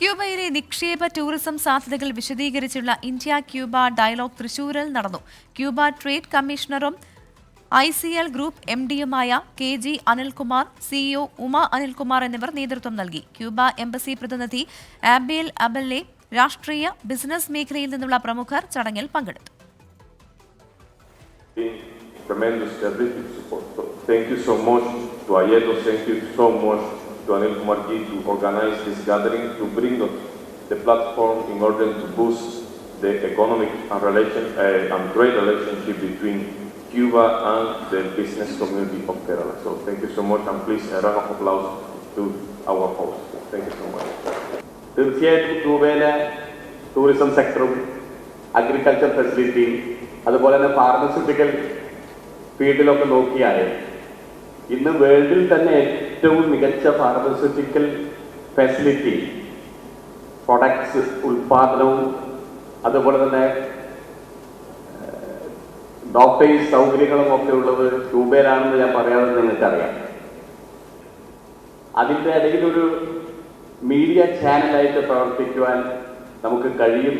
ക്യൂബയിലെ നിക്ഷേപ ടൂറിസം സാധ്യതകൾ വിശദീകരിച്ചുള്ള India Cuba dialogue തൃശൂരിൽ നടന്നു. Cuba trade കമ്മീഷണറും I C L group M ഡിയുമായ K G Anilkumar CEO Uma Anilkumar എന്നിവർ നേതൃത്വം നൽകി. ക്യൂബ എംബസി പ്രതിനിധി ആബേൽ അബല്ലെ രാഷ്ട്രീയ ബിസിനസ് മേഖലയിൽ നിന്നുള്ള പ്രമുഖർ ചടങ്ങിൽ പങ്കെടുത്തു. Thank you so much. To Ayeto, thank you so much. to Anil Kumar Ji to organize this gathering, to bring us the platform in order to boost the economic and, relation, uh, and trade relationship between Cuba and the business community of Kerala. So thank you so much and please a round of applause to our host. Thank you so much. തീർച്ചയായിട്ടും ക്യൂബയിലെ tourism സെക്ടറും agriculture ഫെസിലിറ്റിയും അതുപോലെ തന്നെ pharmaceutical ഫീൽഡിലൊക്കെ നോക്കിയാൽ ഇന്ന് വേൾഡിൽ തന്നെ ഏറ്റവും മികച്ച pharmaceutical facility products ഉൽപാദനവും അതുപോലെ തന്നെ ഡോക്ടേഴ്സ് സൗകര്യങ്ങളും ഒക്കെ ഉള്ളത് ക്യൂബയിലാണെന്ന് ഞാൻ പറയാതെ നിങ്ങൾക്കറിയാം. അതിന്റെ ഇടയിൽ ഒരു മീഡിയ ചാനലായിട്ട് പ്രവർത്തിക്കുവാൻ നമുക്ക് കഴിയും.